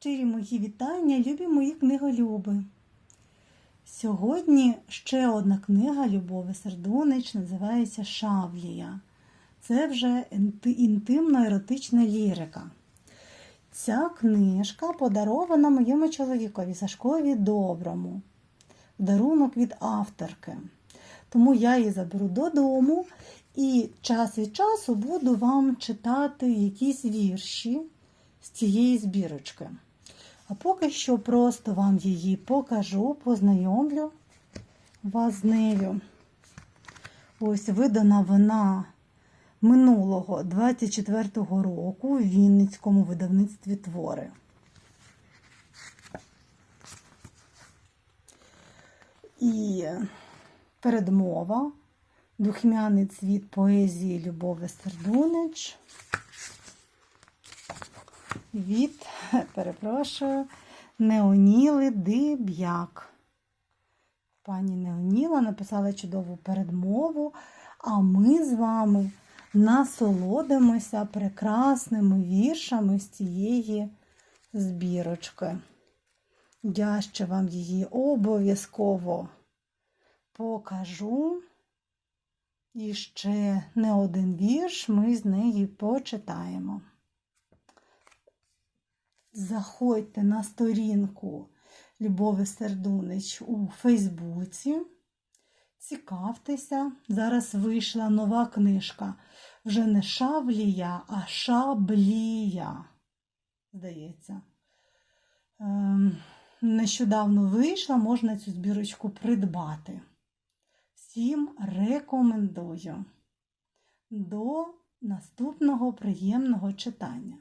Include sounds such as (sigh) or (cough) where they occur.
Щирі мої вітання, любі мої книголюби. Сьогодні ще одна книга Любови Сердунич називається Шавлія. Це вже інти- інтимно-еротична лірика. Ця книжка подарована моєму чоловікові Сашкові Доброму. Дарунок від авторки. Тому я її заберу додому і час від часу буду вам читати якісь вірші з цієї збірочки. А поки що просто вам її покажу, познайомлю вас з нею. Ось видана вона минулого 24-го року в Вінницькому видавництві твори. І передмова, духмяний цвіт поезії Любови Сердунич від, (laughs) перепрошую, Неоніли Диб'як. Пані Неоніла написала чудову передмову, а ми з вами насолодимося прекрасними віршами з цієї збірочки. Я ще вам її обов'язково покажу. І ще не один вірш ми з неї почитаємо. Заходьте на сторінку Любови Сердунич у Фейсбуці. Цікавтеся, зараз вийшла нова книжка. Вже не Шавлія, а Шаблія. Здається. Ем, нещодавно вийшла, можна цю збірочку придбати. Всім рекомендую. До наступного приємного читання.